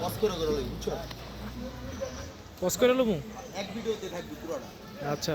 Pause করে এক ভিডিওতে থাকবি পুরোটা। আচ্ছা।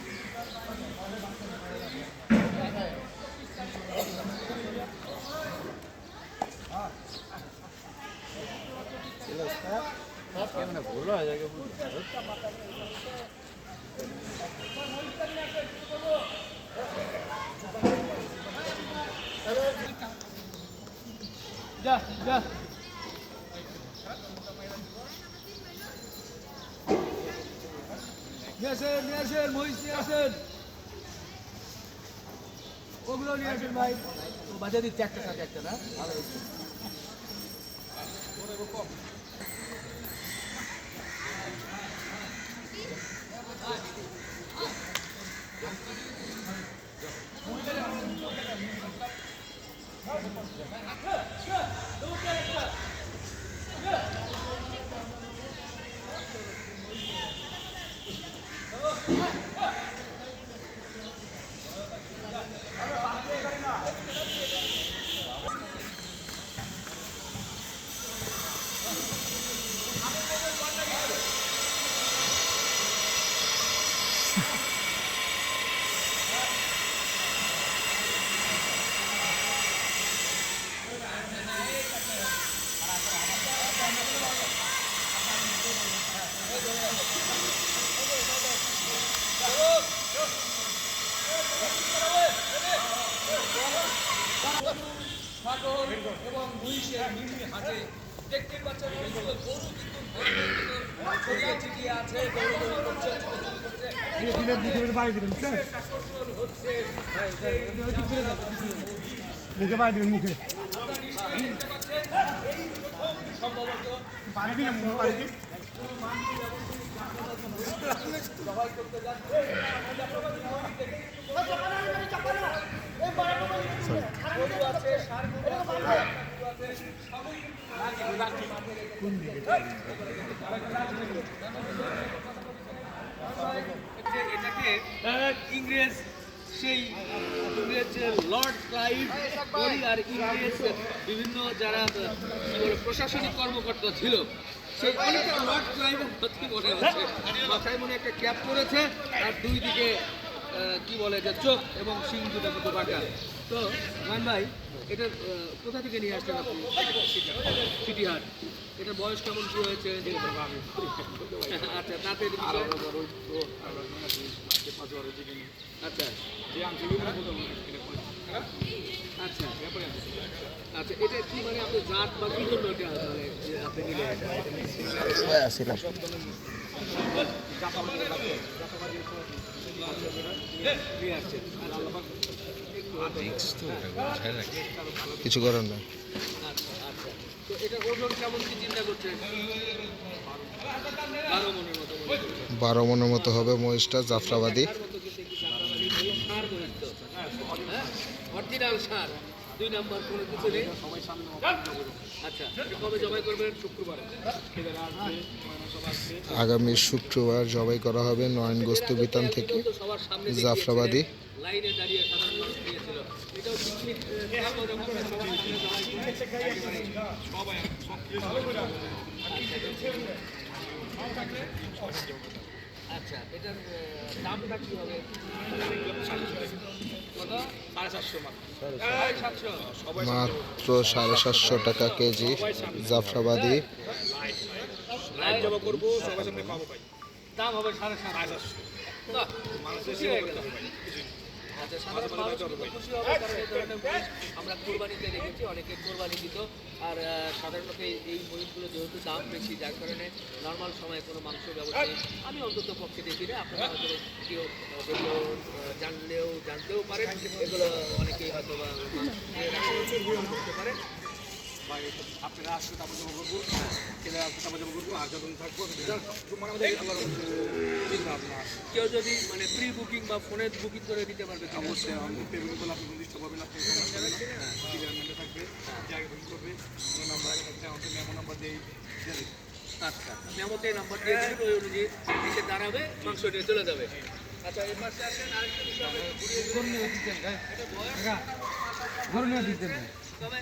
যা যা। নিয়ে আসেন নিয়ে আসেন মহিষ নিয়ে আসেন। ওগুলো নিয়ে আসেন ভাই। ও বাজে দিচ্ছে একটা সাথে একটা না? ভালো সাগর এবং মহিষের মিমি হাটে দেখতে পাচ্ছেন গরু কিন্তু ছড়িয়ে ছিটিয়ে আছে গরু গরু করছে, সবাই করতে যাচ্ছে এটাকে ইংরেজ সেই লর্ড ক্লাইভ আর ইংরেজ বিভিন্ন যারা প্রশাসনিক কর্মকর্তা ছিল, সেই লর্ড ক্লাইভের মনে হচ্ছে মাথায় মনে একটা ক্যাপ পরেছে আর দুই দিকে কি বলে যে চোখ এবং শিং দুটা মতো বাঁকা? তো মান ভাই এটা কোথা থেকে নিয়ে আসলেন আপনি? সিটিহাট। এটা বয়স কেমন কি হয়েছে? আচ্ছা তাতে আচ্ছা। আচ্ছা। আচ্ছা এটা কি মানে আপনি জাত বা কি জন্য এটা মানে আপনি কিছু করার না বারো মনের মতো হবে মহিষটা জাফরাবাদী। তো হ্যাঁ। Original sir. দুই নাম্বার কোনো কিছু নেই? আচ্ছা কবে জবাই করবেন? শুক্রবার। আগামী শুক্রবার জবাই করা হবে নয়নগস্ত বিতান থেকে সামনে জাফরাবাদী। লাইনে দাঁড়িয়ে সাধারণ মানুষ নিয়েছিল এটাও পিকনিক আচ্ছা এটার দামটা কি হবে? মাত্র। সাড়ে সাতশো টাকা কেজি জাফরাবাদী। করব সবার সামনে খাব দাম হবে সাড়ে সাতশো। হয়ে। আচ্ছা সাধারণ মানুষ খুশি হবে কারণ এই ধরনের মহিষ আমরা কোরবানিতে রেখেছি অনেকে কোরবানি দিত। আর সাধারণত এই- মহিষগুলো যেহেতু দাম বেশি যার কারণে নর্মাল সময়ে কোনো মাংস ব্যবস্থা আমি অন্তত পক্ষে দেখি না। আপনারা হয়তো কেউ জানলেও জানতেও পারেন। এগুলো অনেকেই হয়তো বা করতে আপনারা আসলে তারপর জমা করব। এরা আসলে তারপর জমা করব আর যখন থাকব মানে আমাদের চিন্তা ভাবনা। কেউ যদি মানে প্রি বুকিং বা ফোনে বুকিং করে দিতে পারবে? অবশ্যই আমাদের পেমেন্ট করলে আপনি নির্দিষ্ট পাবেন আপনি থাকবে। জায়গা বুকিং করবে কোনো নাম্বার আগে থাকবে আমাদের মেমো নাম্বার দিয়ে দেবে। আচ্ছা মেমোতে নাম্বার দিয়ে দেবেন ওই অনুযায়ী এসে দাঁড়াবে মাংস নিয়ে চলে যাবে। আচ্ছা এই পাশে আসেন আরেকটা বিষয় ঘুরিয়ে ঘুরিয়ে এটা বয়স? তবে একটা বিষয় এটা তো মানে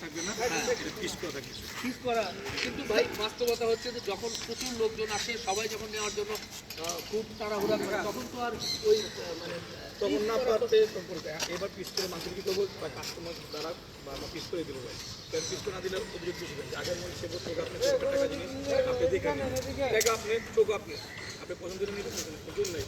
থাকবে না? এটা করা থাকবে। ঠিক করা কিন্তু ভাই বাস্তবতা হচ্ছে যে যখন প্রচুর লোকজন আসে সবাই যখন নেওয়ার জন্য খুব তাড়াহুড়া করে তখন তো আর ওই মানে তখন না পারতে এবার পিস করে মাংস কি করব? বা কাস্টমার দ্বারা বা আমরা পিস করে দেবো ভাই। কারণ পিস করে না দিলে অভিযোগ বুঝবেন যে আগের মধ্যে সে বলতে আপনি টাকা জিনিস আপনি দেখে আপনি চোখ আপনি আপনি পছন্দ করে নিতে পছন্দ নেই।